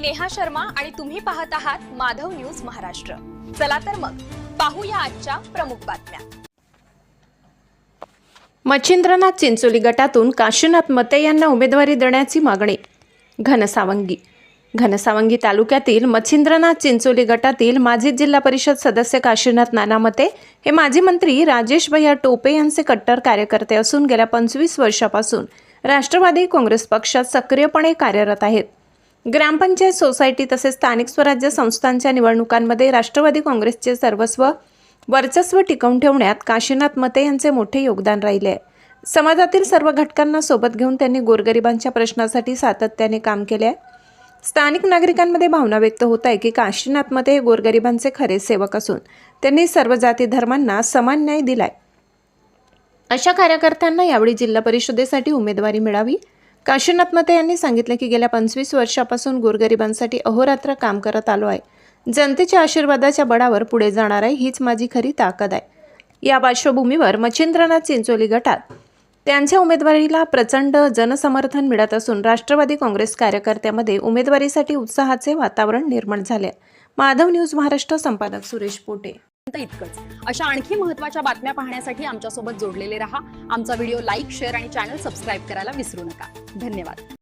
मी नेहा शर्मा आणि तुम्ही पाहत आहात माधव न्यूज महाराष्ट्र. चला तर मग पाहूया आजच्या प्रमुख बातम्या. मच्छिंद्रनाथ चिंचोली गटातून काशीनाथ मते यांना उमेदवारी देण्याची मागणी. घनसावंगी. घनसावंगी तालुक्यातील मच्छिंद्रनाथ चिंचोली गटातील माजी जिल्हा परिषद सदस्य काशीनाथ नाना मते हे माजी मंत्री राजेश भैया टोपे यांचे कट्टर कार्यकर्ते असून गेल्या पंचवीस वर्षापासून राष्ट्रवादी काँग्रेस पक्षात सक्रियपणे कार्यरत आहेत. ग्रामपंचायत सोसायटी तसेच स्थानिक स्वराज्य संस्थांच्या निवडणुकांमध्ये राष्ट्रवादी काँग्रेसचे सर्वस्व वर्चस्व टिकवून ठेवण्यात काशीनाथ मते यांचे मोठे योगदान राहिले. आहे समाजातील सर्व घटकांना सोबत घेऊन त्यांनी गोरगरिबांच्या प्रश्नासाठी सातत्याने काम केले. आहे स्थानिक नागरिकांमध्ये भावना व्यक्त होत आहे की काशीनाथ मते हे गोरगरिबांचे खरे सेवक असून त्यांनी सर्व जाती धर्मांना समान न्याय दिलाय. अशा कार्यकर्त्यांना यावेळी जिल्हा परिषदेसाठी उमेदवारी मिळावी. काशीनाथ मते यांनी सांगितले की गेल्या पंचवीस वर्षापासून गोरगरिबांसाठी अहोरात्र काम करत आलो आहे. जनतेच्या आशीर्वादाच्या बळावर पुढे जाणार आहे हीच माझी खरी ताकद आहे. या पार्श्वभूमीवर मच्छिंद्रनाथ चिंचोली गटात त्यांच्या उमेदवारीला प्रचंड जनसमर्थन मिळत असून राष्ट्रवादी काँग्रेस कार्यकर्त्यामध्ये उमेदवारीसाठी उत्साहाचे वातावरण निर्माण झाले आहे. माधव न्यूज महाराष्ट्र संपादक सुरेश पोटे. पर्यंत इतकंच. अशा आणखी महत्त्वाच्या बातम्या पाहण्यासाठी आमच्यासोबत जोडलेले रहा. आमचा व्हिडिओ लाईक शेअर आणि चॅनल सबस्क्राईब करायला विसरू नका. धन्यवाद.